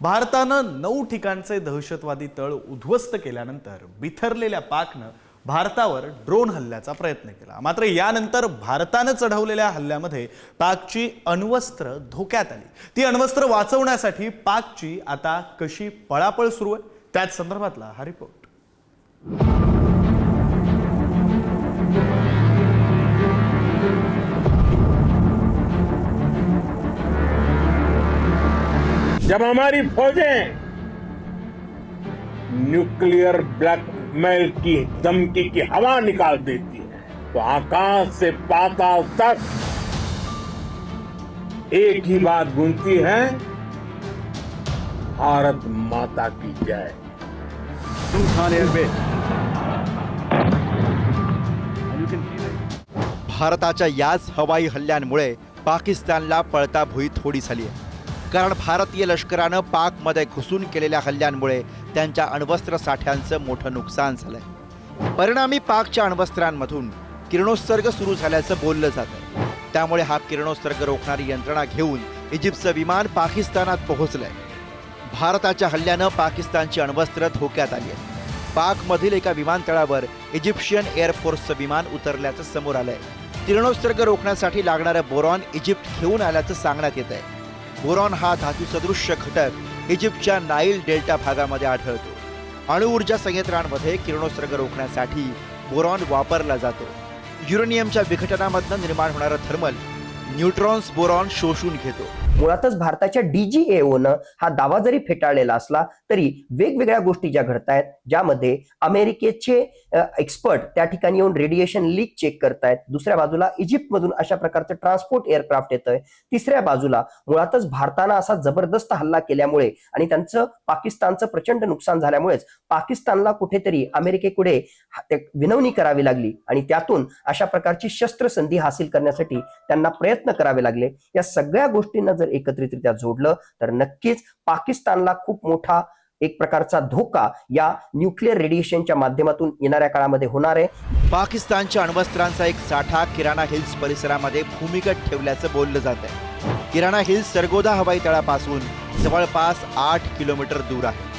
भारतानं नऊ ठिकाणचे दहशतवादी तळ उद्ध्वस्त केल्यानंतर बिथरलेल्या पाकनं भारतावर ड्रोन हल्ल्याचा प्रयत्न केला. मात्र यानंतर भारतानं चढवलेल्या हल्ल्यामध्ये पाकची अण्वस्त्र धोक्यात आली. ती अण्वस्त्र वाचवण्यासाठी पाकची आता कशी पळापळ सुरू आहे त्याच संदर्भातला हा रिपोर्ट जब हमारी फौजें न्यूक्लियर ब्लैकमेल की धमकी की हवा निकाल देती है तो आकाश से पाताल तक एक ही बात गूंजती है भारत माता की जय। भारताच्या याच हवाई हल्ल्यांमुळे पाकिस्तानला पळता भुई थोडी झाली आहे. कारण भारतीय लष्करानं पाकमध्ये घुसून केलेल्या हल्ल्यांमुळे त्यांच्या अण्वस्त्र साठ्यांचं मोठं नुकसान झालंय. परिणामी पाकच्या अण्वस्त्रांमधून किरणोत्सर्ग सुरू झाल्याचं बोललं जातं. त्यामुळे हा किरणोत्सर्ग रोखणारी यंत्रणा घेऊन इजिप्तचं विमान पाकिस्तानात पोहोचलंय. भारताच्या हल्ल्यानं पाकिस्तानची अण्वस्त्र धोक्यात आली आहेत. पाकमधील एका विमानतळावर इजिप्शियन एअरफोर्सचं विमान उतरल्याचं समोर आलंय. किरणोत्सर्ग रोखण्यासाठी लागणारं बोरॉन इजिप्त घेऊन आल्याचं सांगण्यात येत आहे बोरॉन हा धातूसदृश्य घटक इजिप्तच्या नाईल डेल्टा भागामध्ये आढळतो. अणुऊर्जा संयंत्रांमध्ये किरणोत्सर्ग रोखण्यासाठी बोरॉन वापरला जातो. युरेनियमच्या विघटनामधनं निर्माण होणारं थर्मल न्यूट्रॉन्स बोरॉन शोषून घेतो. मुळातच भारताच्या डीजीएओनं हा दावा जरी फेटाळलेला असला तरी वेगवेगळ्या गोष्टी ज्या घडत आहेत ज्यामध्ये अमेरिकेचे एक्सपर्ट त्या ठिकाणी येऊन रेडिएशन लीक चेक करतायत. दुसऱ्या बाजूला इजिप्तमधून अशा प्रकारचं ट्रान्सपोर्ट एअरक्राफ्ट येतंय. तिसऱ्या बाजूला मुळातच भारतानं असा जबरदस्त हल्ला केल्यामुळे आणि त्यांचं पाकिस्तानचं प्रचंड नुकसान झाल्यामुळेच पाकिस्तानला कुठेतरी अमेरिकेकडे विनवणी करावी लागली आणि त्यातून अशा प्रकारची शस्त्रसंधी हासिल करण्यासाठी त्यांना प्रयत्न करावे लागले. या सगळ्या गोष्टींना जर एकत्रितरित्या जोडलं तर नक्कीच पाकिस्तानला खूप मोठा एक प्रकारचा धोका या न्यूक्लिअर रेडिएशनच्या माध्यमातून येणाऱ्या काळामध्ये होणार आहे. पाकिस्तानच्या अण्वस्त्रांचा एक साठा किराणा हिल्स परिसरामध्ये भूमिगत ठेवल्याचं बोललं जात आहे. किराणा हिल्स सरगोदा हवाई तळापासून जवळपास आठ किलोमीटर दूर आहे.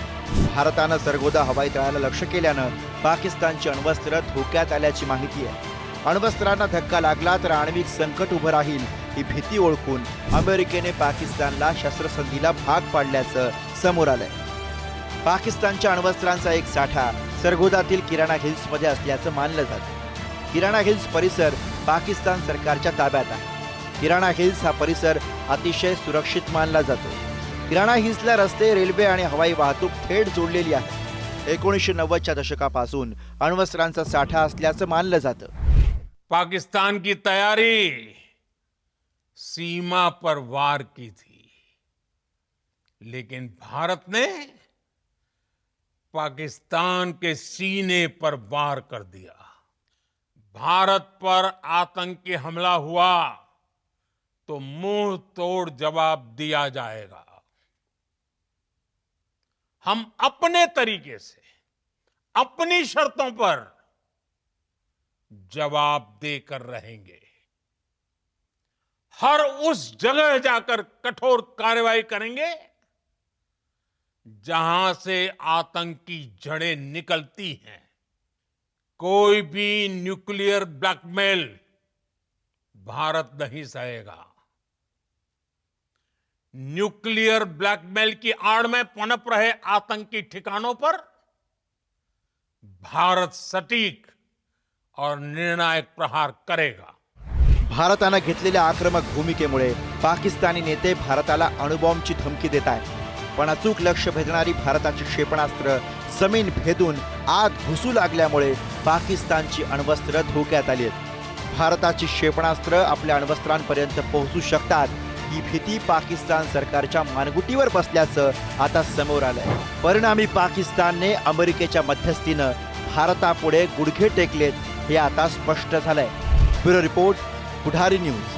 भारतानं सरगोदा हवाई तळाला लक्ष केल्यानं पाकिस्तानची अण्वस्त्र धोक्यात आल्याची माहिती आहे. अण्वस्त्रांना धक्का लागला तर आण्विक संकट उभं राहील ही भीती ओळखून अमेरिकेने पाकिस्तानला शस्त्रसंधीला भाग पाडल्याचं समोर आलंय. पाकिस्तानच्या अण्वस्त्रांचा एक साठा सरगोदातील किराणा हिल्समध्ये असल्याचं मानलं जातं. किराणा हिल्स परिसर पाकिस्तान सरकारच्या ताब्यात आहे. किराणा हिल्स हा परिसर अतिशय सुरक्षित मानला जातो. किराणा हिल्सला रस्ते रेल्वे आणि हवाई वाहतूक थेट जोडलेली आहे. एकोणीसशे नव्वदच्या दशकापासून अण्वस्त्रांचा साठा असल्याचं मानलं जातं. पाकिस्तान की तयारी! सीमा पर वार की थी। लेकिन भारत ने पाकिस्तान के सीने पर वार कर दिया। भारत पर आतंकी हमला हुआ तो मुँह तोड़ जवाब दिया जाएगा। हम अपने तरीके से, अपनी शर्तों पर जवाब देकर रहेंगे। हर उस जगह जाकर कठोर कार्रवाई करेंगे, जहाँ से आतंकी जड़ें निकलती हैं। कोई भी न्यूक्लियर ब्लैकमेल भारत नहीं सहेगा। न्यूक्लियर ब्लैकमेल की आड़ में पनप रहे आतंकी ठिकानों पर भारत सटीक और निर्णायक प्रहार करेगा। भारतानं घेतलेल्या आक्रमक भूमिकेमुळे पाकिस्तानी नेते भारताला अणुबॉम्बची धमकी देत आहेत. पण अचूक लक्ष भेदणारी भारताची क्षेपणास्त्र जमीन भेदून आत घुसू लागल्यामुळे पाकिस्तानची अण्वस्त्र धोक्यात आली आहेत. भारताची क्षेपणास्त्र आपल्या अण्वस्त्रांपर्यंत पोहोचू शकतात ही भीती पाकिस्तान सरकारच्या मानगुटीवर बसल्याचं आता समोर आलंय. परिणामी पाकिस्तानने अमेरिकेच्या मध्यस्थीनं भारतापुढे गुडघे टेकलेत हे आता स्पष्ट झालंय. ब्युरो रिपोर्ट पुढारी न्यूज